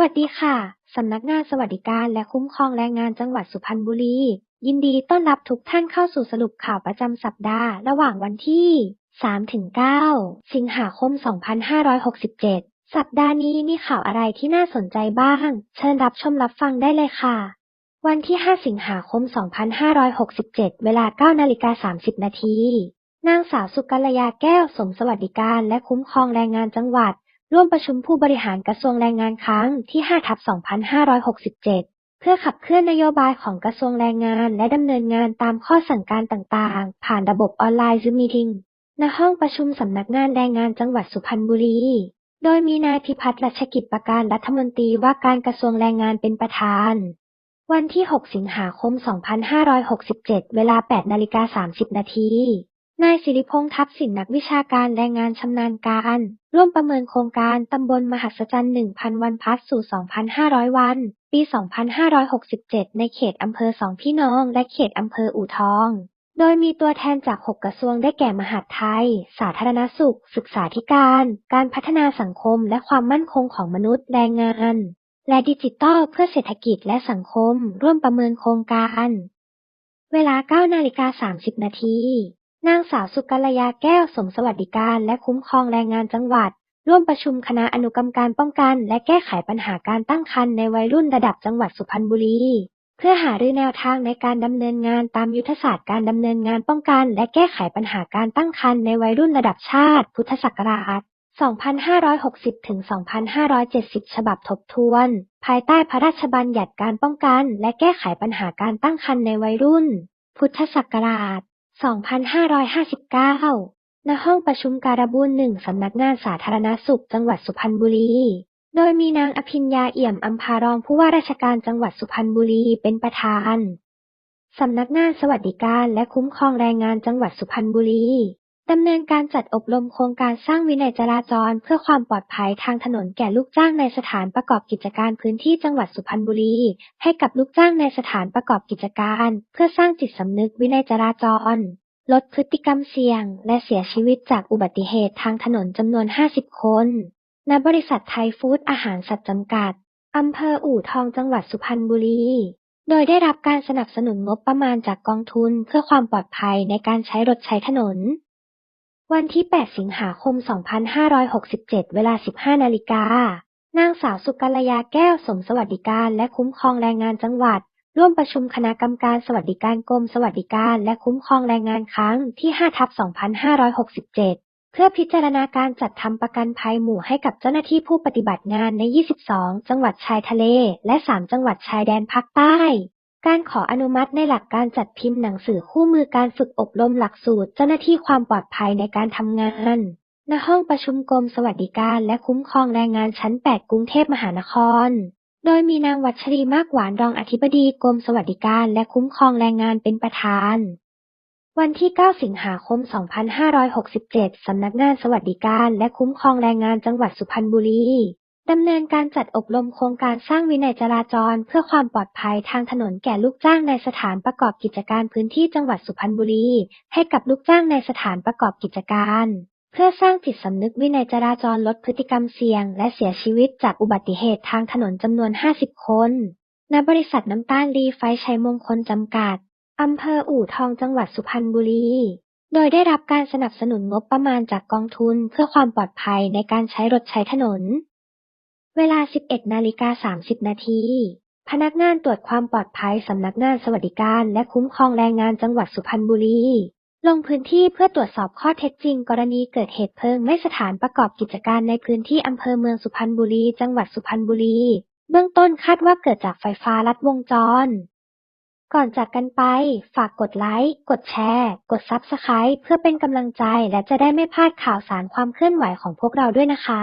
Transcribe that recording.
วัสดีค่ะ สำนักงานสวัสดิการและคุ้มครองแรงงานจังหวัดสุพรรณบุรี ยินดีต้อนรับทุกท่านเข้าสู่สรุปข่าวประจำสัปดาห์ ระหว่างวันที่ 3-9 สิงหาคม 2567 สัปดาห์นี้มีข่าวอะไรที่น่าสนใจบ้าง เชิญรับชมรับฟังได้เลยค่ะ วันที่ 5 สิงหาคม 2567 เวลา 9นาฬิกา30 นาที นางสาวสุกัลยาแก้วสมสวัสดิการและคุ้มครองแรงงานจังหวัด ร่วมประชุมผู้บริหารกระทรวงแรงงานครั้งที่ 5 ทับ 2567 เพื่อขับเคลื่อนนโยบายของกระทรวงแรงงาน และดำเนินงานตามข้อสั่งการต่างๆ ผ่านระบบออนไลน์ Zoom Meeting ณ ห้องประชุมสำนักงานแรงงานจังหวัดสุพรรณบุรี โดยมีนายพิพัฒน์รัชกิจประการรัฐมนตรีว่าการกระทรวงแรงงานเป็นประธาน วันที่ 6 สิงหาคม 2567 เวลา 8นาฬิกา30 นาที นายสิริพงษ์ทัพสินนักวิชาการแรงงานชำนาญการ ร่วมประเมินโครงการตำบลมหัศจรรย์ 1,000 วันพัฒสู่ 2,500 วัน ปี 2567 ในเขตอำเภอสองพี่น้อง และเขตอำเภออู่ทอง โดยมีตัวแทนจาก 6 กระทรวงได้แก่มหาดไทย สาธารณสุข ศึกษาธิการ การพัฒนาสังคมและความมั่นคงของมนุษย์แรงงาน และดิจิทัลเพื่อเศรษฐกิจและสังคม ร่วมประเมินโครงการ เวลา9นาฬิกา30นาที นางสาวสุกัลยาแก้วสมสวัสดิการและคุ้มครองแรงงานจังหวัด ร่วมประชุมคณะอนุกรรมการป้องกัน และแก้ไขปัญหาการตั้งครรภ์ในวัยรุ่นระดับจังหวัดสุพรรณบุรี เพื่อหารือแนวทางในการดำเนินงานตามยุทธศาสตร์การดำเนินงานป้องกัน และแก้ไขปัญหาการตั้งครรภ์ในวัยรุ่นระดับชาติ พุทธศักราช 2560 ถึง 2570 ฉบับทบทวน ภายใต้พระราชบัญญัติการป้องกัน และแก้ไขปัญหาการตั้งครรภ์ในวัยรุ่น พุทธศักราช 2559 ณ ห้องประชุมการบูลหนึ่งสำนักงานสาธารณสุขจังหวัดสุพรรณบุรี โดยมีนางอภิญญาเอี่ยมอัมพารองผู้ว่าราชการจังหวัดสุพรรณบุรีเป็นประธาน สำนักงานสวัสดิการและคุ้มครองแรงงานจังหวัดสุพรรณบุรี ดำเนินการจัดอบรมโครงการสร้างวินัยจราจร เพื่อความปลอดภัยทางถนนแก่ลูกจ้างในสถานประกอบกิจการพื้นที่จังหวัดสุพรรณบุรี ให้กับลูกจ้างในสถานประกอบกิจการ เพื่อสร้างจิตสำนึกวินัยจราจร ลดพฤติกรรมเสี่ยง และเสียชีวิตจากอุบัติเหตุทางถนนจำนวน 50 คน ณ บริษัทไทยฟู้ดอาหารสัตว์จำกัดอำเภออู่ทองจังหวัดสุพรรณบุรีโดยได้รับการสนับสนุนงบประมาณจากกองทุนเพื่อความปลอดภัยในการใช้รถใช้ถนน วันที่ 8 สิงหาคม 2567 เวลา 15 นาฬิกา นางสาวสุกัลยาแก้วสมสวัสดิการและคุ้มครองแรงงานจังหวัด ร่วมประชุมคณะกรรมการสวัสดิการกรมสวัสดิการและคุ้มครองแรงงานครั้งที่ 5 ทับ 2567 เพื่อพิจารณาการจัดทำประกันภัยหมู่ให้กับเจ้าหน้าที่ผู้ปฏิบัติงานใน 22 จังหวัดชายทะเล และ 3 จังหวัดชายแดนภาคใต้ การขออนุมัติในหลักการจัดพิมพ์หนังสือคู่มือการฝึกอบรมหลักสูตร เจ้าหน้าที่ความปลอดภัยในการทำงานณห้องประชุมกรมสวัสดิการและคุ้มครองแรงงานชั้น 8 กรุงเทพมหานคร โดยมีนางวัชรีมากหวานรองอธิบดีกรมสวัสดิการและคุ้มครองแรงงานเป็นประธาน วันที่ 9 สิงหาคม 2567 สำนักงานสวัสดิการและคุ้มครองแรงงานจังหวัดสุพรรณบุรี ดำเนินการจัดอบรมโครงการสร้างวินัยจราจร เพื่อความปลอดภัยทางถนนแก่ลูกจ้างในสถานประกอบกิจการพื้นที่จังหวัดสุพรรณบุรี ให้กับลูกจ้างในสถานประกอบกิจการ เพื่อสร้างจิตสำนึกวินัยจราจรลดพฤติกรรมเสี่ยง และเสียชีวิตจากอุบัติเหตุทางถนนจำนวน 50 คน ณ บริษัทน้ำตาลรีไฟชัยมงคลจำกัดอำเภออู่ทองจังหวัดสุพรรณบุรี โดยได้รับการสนับสนุนงบประมาณจากกองทุน เพื่อความปลอดภัยในการใช้รถใช้ถนน เวลา 11นาฬิกา30 นาที พนักงานตรวจความปลอดภัยสำนักงานสวัสดิการและคุ้มครองแรงงานจังหวัดสุพรรณบุรี ลงพื้นที่เพื่อตรวจสอบข้อเท็จจริง กรณีเกิดเหตุเพลิงไหม้สถานประกอบกิจการในพื้นที่อำเภอเมืองสุพรรณบุรี จังหวัดสุพรรณบุรี เบื้องต้นคาดว่าเกิดจากไฟฟ้าลัดวงจร ก่อนจากกันไป ฝากกดไลค์ กดแชร์ กด Subscribe เพื่อเป็นกำลังใจและจะได้ไม่พลาดข่าวสารความเคลื่อนไหวของพวกเราด้วยนะคะ